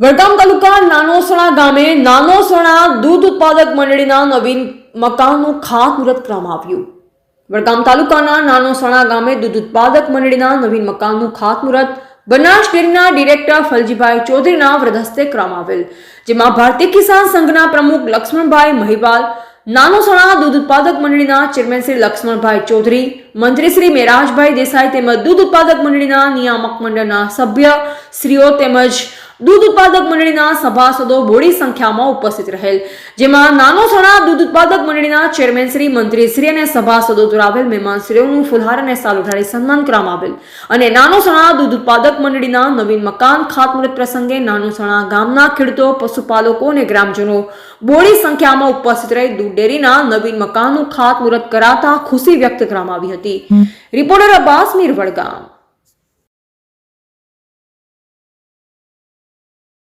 વડગામ તાલુકા નાનોસણા ગામે નાનોસણા દૂધ ઉત્પાદક મંડળીના નવીન મકાનનું ખાતમુહૂર્ત કરવામાં આવ્યું. વડગામ તાલુકાના નાનોસણા ગામે દૂધ ઉત્પાદક મંડળીના નવીન મકાનનું ખાતમુહૂર્ત બનાસ ડેરીના ડિરેક્ટર ફલજીભાઈ ચૌધરીના વ્રદસ્તે કરવામાં આવેલ, જેમાં ભારતીય કિસાન સંઘના પ્રમુખ લક્ષ્મણભાઈ મહિવાલ, નાનોસણા દૂધ ઉત્પાદક મંડળીના ચેરમેન શ્રી લક્ષ્મણભાઈ ચૌધરી, મંત્રી શ્રી મેરાજભાઈ દેસાઈ તેમજ દૂધ ઉત્પાદક મંડળીના નિયામક મંડળના સભ્ય શ્રીઓ તેમજ દૂધ ઉત્પાદક મંડળીના સભાસદો મોડી સંખ્યામાં ઉપસ્થિત રહેલ જેમાં નાનોસણા દૂધ ઉત્પાદક મંડળીના ચેરમેન શ્રી મંત્રી શ્રી અને સભાસદો ધરાવેલ મહેમાનશ્રીઓનું ફુલહાર અને સાલ ઉઠાડી સન્માન કરવામાં આવેલ. અને નાનોસણા દૂધ ઉત્પાદક મંડળીના નવીન મકાન ખાતમુહૂર્ત પ્રસંગે નાનોસણા ગામના ખેડૂતો પશુપાલકો અને ગ્રામજનો બોડી સંખ્યામાં ઉપસ્થિત રહી દૂધ ડેરીના નવીન મકાનનું ખાતમુહૂર્ત કરાતા ખુશી વ્યક્ત કરવામાં આવી હતી. રિપોર્ટર અબ્બાસ મીર વડગામ